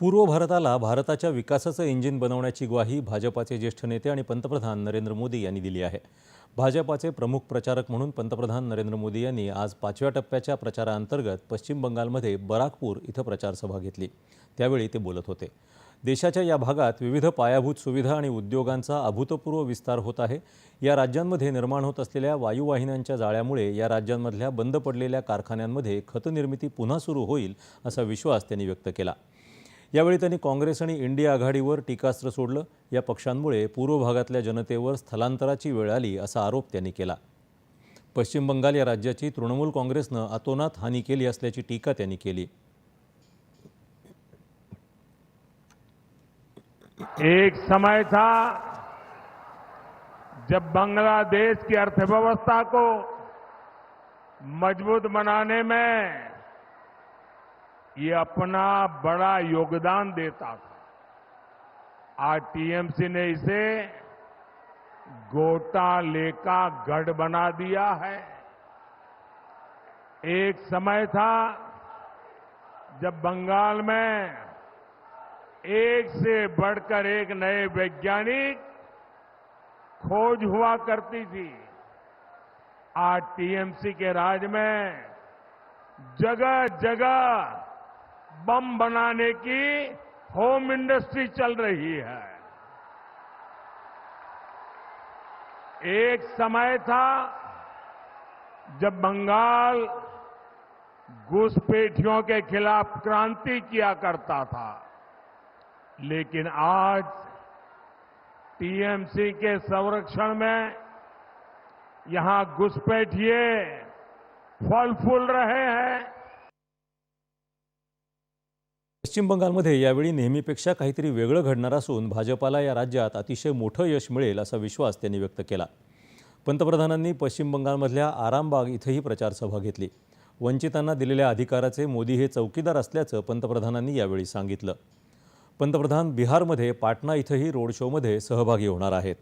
पूर्व भारताला भारताच्या विकासाचं इंजिन बनवण्याची ग्वाही भाजपाचे ज्येष्ठ नेते आणि पंतप्रधान नरेंद्र मोदी यांनी दिली आहे. भाजपाचे प्रमुख प्रचारक म्हणून पंतप्रधान नरेंद्र मोदी यांनी आज पाचव्या टप्प्याच्या प्रचाराअंतर्गत पश्चिम बंगालमध्ये बराकपूर इथं प्रचारसभा घेतली. त्यावेळी ते बोलत होते. देशाच्या या भागात विविध पायाभूत सुविधा आणि उद्योगांचा अभूतपूर्व विस्तार होत आहे. या राज्यांमध्ये निर्माण होत असलेल्या वायुवाहिन्यांच्या जाळ्यामुळे या राज्यांमधल्या बंद पडलेल्या कारखान्यांमध्ये खतनिर्मिती पुन्हा सुरू होईल असा विश्वास त्यांनी व्यक्त केला. यावेळी त्यांनी काँग्रेस आणि इंडिया आघाडीवर टीकास्त्र सोडलं. या पक्षांमुळे पूर्व भागातल्या जनतेवर स्थलांतराची वेळ आली असा आरोप त्यांनी केला. पश्चिम बंगाल या राज्याची तृणमूल काँग्रेसनं अतोनात हानी केली असल्याची टीका त्यांनी केली. एक समय था जब बांग्लादेश की अर्थव्यवस्था को मजबूत बनाने में ये अपना बड़ा योगदान देता था। आज टीएमसी ने इसे घोटाले का गढ़ बना दिया है। एक समय था जब बंगाल में एक से बढ़कर एक नए वैज्ञानिक खोज हुआ करती थी। आज टीएमसी के राज में जगह जगह बम बनाने की होम इंडस्ट्री चल रही है। एक समय था जब बंगाल घुसपैठियों के खिलाफ क्रांति किया करता था, लेकिन आज टीएमसी के संरक्षण में यहाँ घुसपैठिए फल फूल रहे हैं। पश्चिम बंगालमध्ये यावेळी नेहमीपेक्षा काहीतरी वेगळं घडणार असून भाजपाला या राज्यात अतिशय मोठं यश मिळेल असा विश्वास त्यांनी व्यक्त केला. पंतप्रधानांनी पश्चिम बंगालमधल्या आरामबाग इथंही प्रचारसभा घेतली. वंचितांना दिलेल्या अधिकाराचे मोदी हे चौकीदार असल्याचं पंतप्रधानांनी यावेळी सांगितलं. पंतप्रधान बिहारमध्ये पाटणा इथंही रोड शोमध्ये सहभागी होणार आहेत.